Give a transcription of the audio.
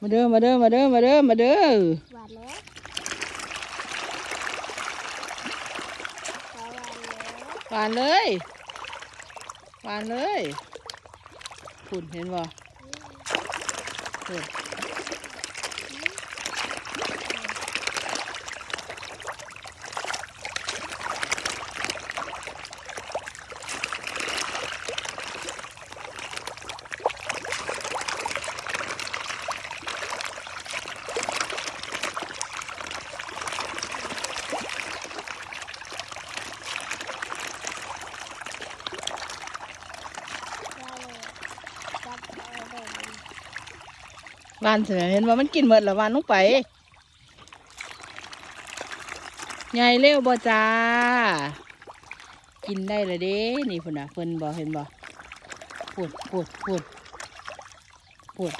มาเด้อมาเด้อมาเด้อมาเด้อมาเด้อหวานแล้วขอหวานแล้วหวานเลยหวานเลยคุณเห็นบ่เห็น ได้เลยจับเอาเลย ห วานเสียเห็นว่ามันกินหมดแล้ววานลงไปใหญ่เร็วบ่จ้า กินได้เลยเด้ นี่พุ่นน่ะเพิ่นบ่เห็นบ่ปวดปวดปวดปวด